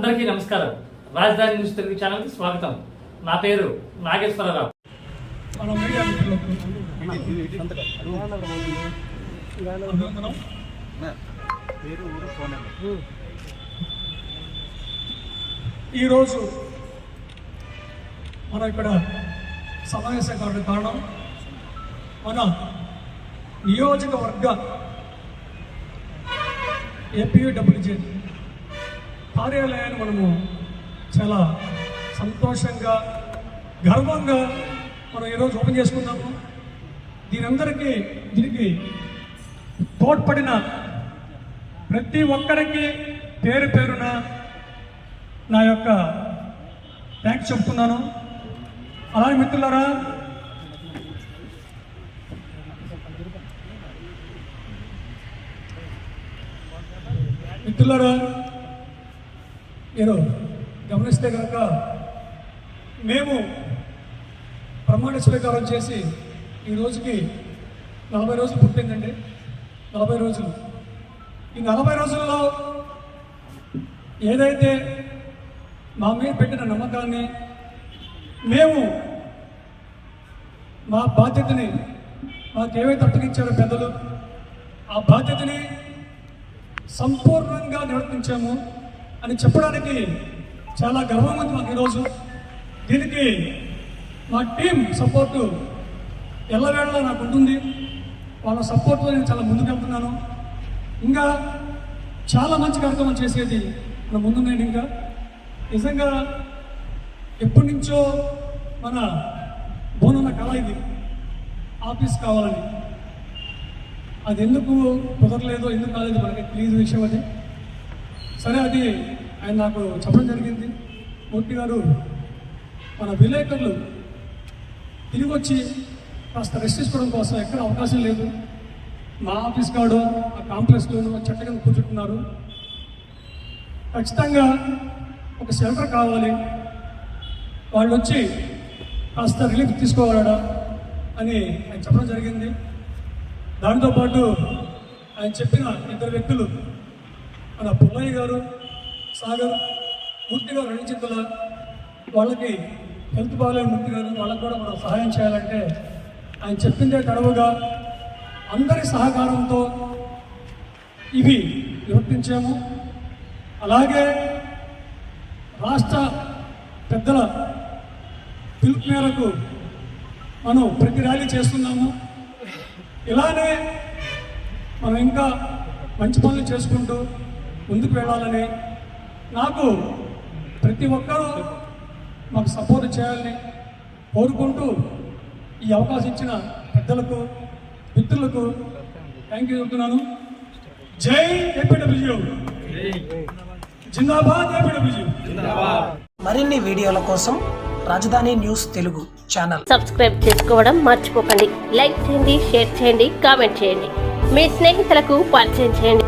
అందరికీ నమస్కారం. రాజధాని న్యూస్ తెలుగు ఛానల్కి స్వాగతం. నా పేరు నాగేశ్వరరావు. ఈరోజు మనం ఇక్కడ సమావేశం కావడం కారణం మన నియోజకవర్గ ఏపీడబ్ల్యూజే. కార్యాలయాన్ని మనము చాలా సంతోషంగా గర్వంగా మనం ఈరోజు ఓపెన్ చేసుకున్నాము దీని అందరికీ దీనికి తోడ్పడిన ప్రతి ఒక్కరికి పేరు పేరున నా యొక్క థ్యాంక్స్ చెప్తున్నాను అలాగే మిత్రులారా మిత్రులారా మీరు గమనిస్తే కనుక మేము ప్రమాణ స్వీకారం చేసి ఈ రోజుకి నలభై రోజులు పుట్టిందండి. నలభై రోజులు. ఈ నలభై రోజుల్లో ఏదైతే మా మీద పెట్టిన నమ్మకాన్ని మేము మా బాధ్యతని మాకేవైతే అప్పగించారో పెద్దలు ఆ బాధ్యతని సంపూర్ణంగా నిర్వర్తించాము. అని చెప్పడానికి చాలా గర్వం ఉంది మాకు ఈరోజు. దీనికి మా టీం సపోర్టు ఎల్లవేళ నాకు ఉంటుంది. వాళ్ళ సపోర్ట్తో నేను చాలా ముందుకు వెళ్తున్నాను ఇంకా చాలా మంచి కార్యక్రమం చేసేది మన ముందు నేను ఇంకా. నిజంగా ఎప్పటి నుంచో మన బోనన్న కళ ఇది. ఆఫీస్ కావాలని. అది ఎందుకు కుదరలేదో ఎందుకు కాలేదు మనకి తెలియదు విషయం అది. సరే అది ఆయన నాకు చెప్పడం జరిగింది. మూర్తి గారు మన విలేకరులు తిరిగి వచ్చి కాస్త రెస్ట్ తీసుకోవడం కోసం ఎక్కడ అవకాశం లేదు. మా ఆఫీస్ కాడు ఆ కాంప్లెక్స్లోను చెట్ల కింద కూర్చుంటున్నారు. ఖచ్చితంగా ఒక షెల్టర్ కావాలి. వాళ్ళు వచ్చి కాస్త రిలీఫ్ తీసుకోవాలడా అని ఆయన చెప్పడం జరిగింది. దాంతోపాటు ఆయన చెప్పిన ఇద్దరు వ్యక్తులు మన పుల్లయ్య గారు సాగర్ మూర్తి గారు రెండు వాళ్ళకి హెల్త్ బాగాలే మూర్తి గారు వాళ్ళకి కూడా మనం సహాయం చేయాలంటే ఆయన చెప్పిందే తడవుగా అందరి సహకారంతో ఇవి నివర్తించాము అలాగే రాష్ట్ర పెద్దల పిలుపు మేరకు మనం ప్రతి ర్యాలీ చేస్తున్నాము. ఇలానే మనం ఇంకా మంచి పనులు చేసుకుంటూ ముందుకు వెళ్ళాలని నాకు ప్రతి ఒక్కరూ మాకు సపోర్ట్ చేయాలని కోరుకుంటూ ఈ అవకాశం ఇచ్చిన పెద్దలకు మిత్రులకు థ్యాంక్ యూ చెప్తున్నాను జై ఏపీడబ్ల్యూ. జిందాబాద్ ఏపీడబ్ల్యూ. మరిన్ని వీడియోల కోసం రాజధాని న్యూస్ తెలుగు ఛానల్. సబ్స్క్రైబ్ చేసుకోవడం మర్చిపోకండి. లైక్ చేయండి షేర్ చేయండి కామెంట్ చేయండి. మీ స్నేహితులకు పరిచయం చేయండి.